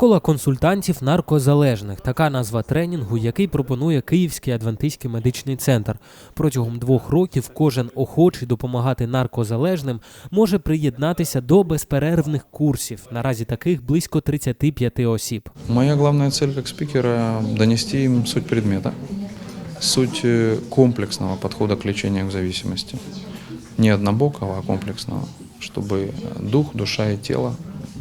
Школа консультантів наркозалежних така назва тренінгу, який пропонує Київський адвентистський медичний центр. Протягом двох років кожен охочий допомагати наркозалежним може приєднатися до безперервних курсів. Наразі таких близько 35 осіб. Моя главная цель как спикера – донести им суть предмета, суть э, комплексного подхода к лечению к зависимости. Не однобокого, а комплексного, чтобы дух, душа и тело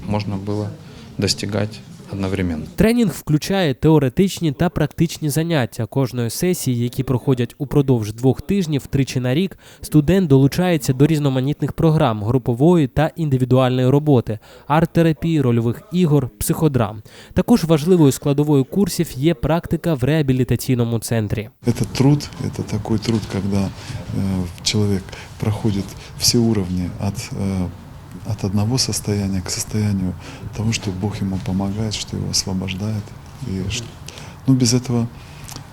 можно было достигать одновременно. Тренінг включає теоретичні та практичні заняття кожної сесії, які проходять упродовж двох тижнів, тричі на рік. Студент долучається до різноманітних програм групової та індивідуальної роботи, арт-терапії, рольових ігор, психодрам. Також важливою складовою курсів є практика в реабілітаційному центрі. Это труд, это такой труд, когда э, человек проходит все уровни от, одного состояния к состоянию того, что Бог ему помогает, что его освобождает. И, ну, без этого,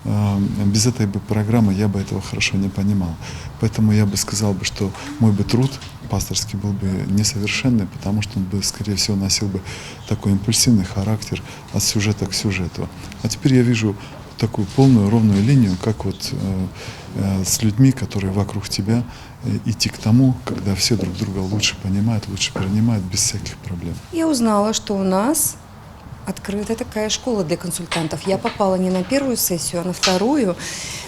э, без этой бы программы я бы этого хорошо не понимал. Поэтому я бы сказал бы, что мой бы труд пасторский был бы несовершенный, потому что он бы, скорее всего, носил бы такой импульсивный характер от сюжета к сюжету. А теперь я вижу такую полную ровную линию, как вот э, э, с людьми, которые вокруг тебя, э, идти к тому, когда все друг друга лучше понимают, лучше принимают без всяких проблем. Я узнала, что у нас открыта такая школа для консультантов. Я попала не на первую сессию, а на вторую.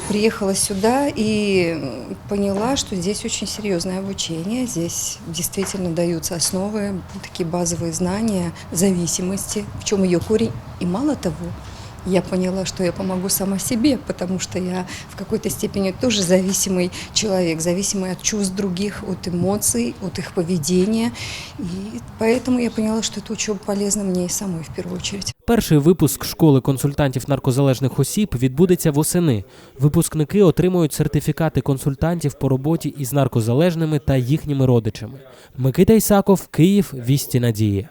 Приехала сюда и поняла, что здесь очень серьезное обучение. Здесь действительно даются основы, такие базовые знания зависимости, в чем ее корень. И мало того, я поняла, что я помогу сама себе, потому что я в какой-то степени тоже зависимый человек, зависимый от чувств других, от эмоций, от их поведения. И поэтому я поняла, что эта учеба полезна мне и самой в первую очередь. Перший випуск школи консультантів наркозалежних осіб відбудеться восени. Випускники отримують сертифікати консультантів по роботі із наркозалежними та їхніми родичами. Микита Ісаков, Київ, Вісті Надії.